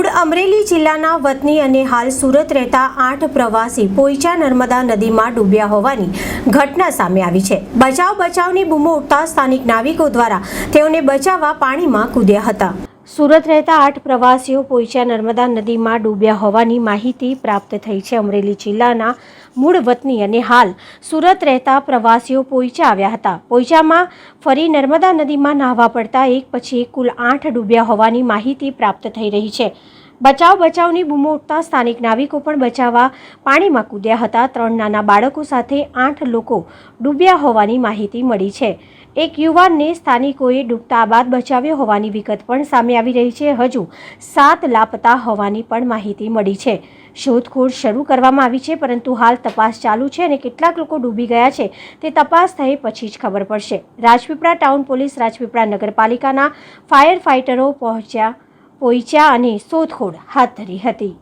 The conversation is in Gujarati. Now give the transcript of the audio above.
મૂળ અમરેલી જિલ્લાના વતની અને હાલ સુરત રહેતા આઠ પ્રવાસી પોઈચા નર્મદા નદીમાં ડૂબ્યા હોવાની ઘટના સામે આવી છે. બચાવ બચાવની બૂમો ઉઠતા સ્થાનિક નાવિકો દ્વારા તેઓને બચાવવા પાણીમાં કૂદ્યા હતા. સુરત રહેતા આઠ પ્રવાસીઓ પોઈચા નર્મદા નદીમાં ડૂબ્યા હોવાની માહિતી પ્રાપ્ત થઈ છે. અમરેલી જિલ્લાના મૂળ વતની અને હાલ સુરત રહેતા પ્રવાસીઓ પોઈચા આવ્યા હતા. પોઈચામાં ફરી નર્મદા નદીમાં નાહવા પડતા એક પછી એક કુલ આઠ ડૂબ્યા હોવાની માહિતી પ્રાપ્ત થઈ રહી છે. બચાવ બચાવની બૂમો ઉઠતા સ્થાનિક નાવિકો પણ બચાવવા પાણીમાં કૂદ્યા હતા. ત્રણ નાના બાળકો સાથે આઠ લોકો ડૂબ્યા હોવાની માહિતી મળી છે. એક યુવાનને સ્થાનિકોએ ડૂબતા બાદ બચાવ્યો હોવાની વિગત પણ સામે આવી રહી છે. હજુ સાત લાપતા હોવાની પણ માહિતી મળી છે. શોધખોળ શરૂ કરવામાં આવી છે, પરંતુ હાલ તપાસ ચાલુ છે અને કેટલાક લોકો ડૂબી ગયા છે તે તપાસ થઈ પછી જ ખબર પડશે. રાજપીપળા ટાઉન પોલીસ રાજપીપળા નગરપાલિકાના ફાયર ફાઇટરો પહોંચ્યા પહોંચ્યા અને શોધખોળ હાથ ધરી હતી.